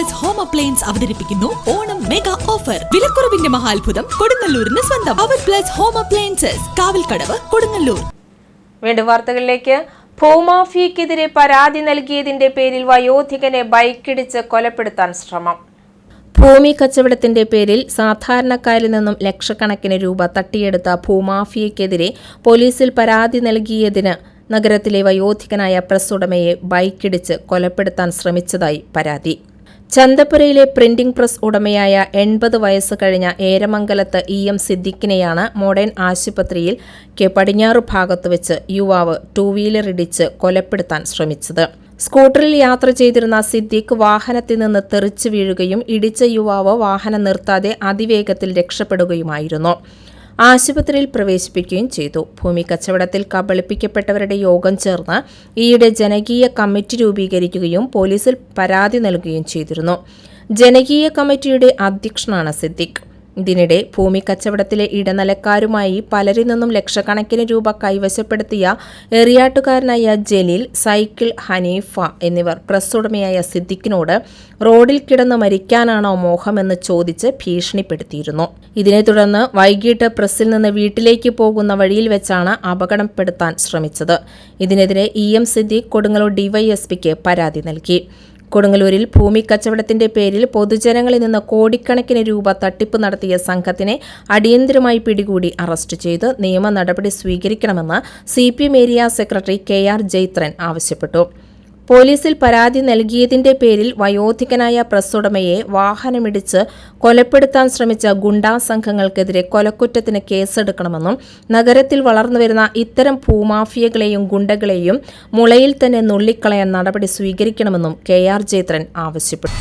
Plus home appliance അവതരിപ്പിക്കുന്നു Onam mega offer വിലക്കുറവിന്റെ മഹാത്ഭുതം കൊടുങ്ങല്ലൂരിന് സ്വന്തം. അവർ plus home appliances Kavalkadavu Kodungallur. വീണ്ടും വാർത്തകളിലേക്ക്. ഭൂമാഫിയക്കെതിരെ പരാതി നൽകിയതിന്റെ പേരിൽ വയോധികനെ ബൈക്കിടിച്ച് കൊലപ്പെടുത്താൻ ശ്രമം. ഭൂമി കച്ചവടത്തിന്റെ പേരിൽ സാധാരണക്കാരിൽ നിന്നും ലക്ഷക്കണക്കിന് രൂപ തട്ടിയെടുത്ത ഭൂമാഫിയക്കെതിരെ പോലീസിൽ പരാതി നൽകിയതിന് നഗരത്തിലെ വയോധികനായ പ്രസ് ഉടമയെ ബൈക്കിടിച്ച് കൊലപ്പെടുത്താൻ ശ്രമിച്ചതായി പരാതി. ചന്തപ്പുരയിലെ പ്രിന്റിംഗ് പ്രസ് ഉടമയായ എൺപത് വയസ്സ് കഴിഞ്ഞ ഏരമംഗലത്ത് ഇ എം സിദ്ദിഖിനെയാണ് മോഡേൺ ആശുപത്രിയിൽ കെ പടിഞ്ഞാറ് ഭാഗത്ത് വെച്ച് യുവാവ് ടൂ വീലർ ഇടിച്ച് കൊലപ്പെടുത്താൻ ശ്രമിച്ചത്. സ്കൂട്ടറിൽ യാത്ര ചെയ്തിരുന്ന സിദ്ദിഖ് വാഹനത്തിൽ നിന്ന് തെറിച്ചു വീഴുകയും ഇടിച്ച യുവാവ് വാഹനം നിർത്താതെ അതിവേഗത്തിൽ രക്ഷപ്പെടുകയുമായിരുന്നു. ആശുപത്രിയിൽ പ്രവേശിപ്പിക്കുകയും ചെയ്തു. ഭൂമി കച്ചവടത്തിൽ കബളിപ്പിക്കപ്പെട്ടവരുടെ യോഗം ചേർന്ന് ഈയിടെ ജനകീയ കമ്മിറ്റി രൂപീകരിക്കുകയും പോലീസിൽ പരാതി നൽകുകയും ചെയ്തിരുന്നു. ജനകീയ കമ്മിറ്റിയുടെ അധ്യക്ഷനാണ് സിദ്ദിഖ്. ഇതിനിടെ ഭൂമി കച്ചവടത്തിലെ ഇടനിലക്കാരുമായി പലരിൽ നിന്നും ലക്ഷക്കണക്കിന് രൂപ കൈവശപ്പെടുത്തിയ എറിയാട്ടുകാരനായ ജലീൽ സൈക്കിൾ ഹനീഫ എന്നിവർ പ്രസ് ഉടമയായ സിദ്ദിഖിനോട് റോഡിൽ കിടന്ന് മരിക്കാനാണോ മോഹമെന്ന് ചോദിച്ച് ഭീഷണിപ്പെടുത്തിയിരുന്നു. ഇതിനെ തുടർന്ന് വൈകിട്ട് പ്രസ്സിൽ നിന്ന് വീട്ടിലേക്ക് പോകുന്ന വഴിയിൽ വെച്ചാണ് അപകടപ്പെടുത്താൻ ശ്രമിച്ചത്. ഇതിനെതിരെ ഇ എം സിദ്ദിഖ് കൊടുങ്ങല്ലൂർ ഡിവൈഎസ്പിക്ക് പരാതി നൽകി. കൊടുങ്ങല്ലൂരിൽ ഭൂമി കച്ചവടത്തിന്റെ പേരിൽ പൊതുജനങ്ങളിൽ നിന്ന് കോടിക്കണക്കിന് രൂപ തട്ടിപ്പ് നടത്തിയ സംഘത്തിനെ അടിയന്തരമായി പിടികൂടി അറസ്റ്റ് ചെയ്ത് നിയമ നടപടി സ്വീകരിക്കണമെന്ന് C area secretary K R Jaithran ആവശ്യപ്പെട്ടു. പോലീസിൽ പരാതി നൽകിയതിന്റെ പേരിൽ വയോധികനായ പ്രസ്സുടമയെ വാഹനമിടിച്ച് കൊലപ്പെടുത്താൻ ശ്രമിച്ച ഗുണ്ടാ സംഘങ്ങൾക്കെതിരെ കൊലക്കുറ്റത്തിന് കേസെടുക്കണമെന്നും നഗരത്തിൽ വളർന്നുവരുന്ന ഇത്തരം ഭൂമാഫിയകളെയും ഗുണ്ടകളെയും മുളയിൽ തന്നെ നുള്ളിക്കളയാൻ നടപടി സ്വീകരിക്കണമെന്നും കെ ആർ ആവശ്യപ്പെട്ടു.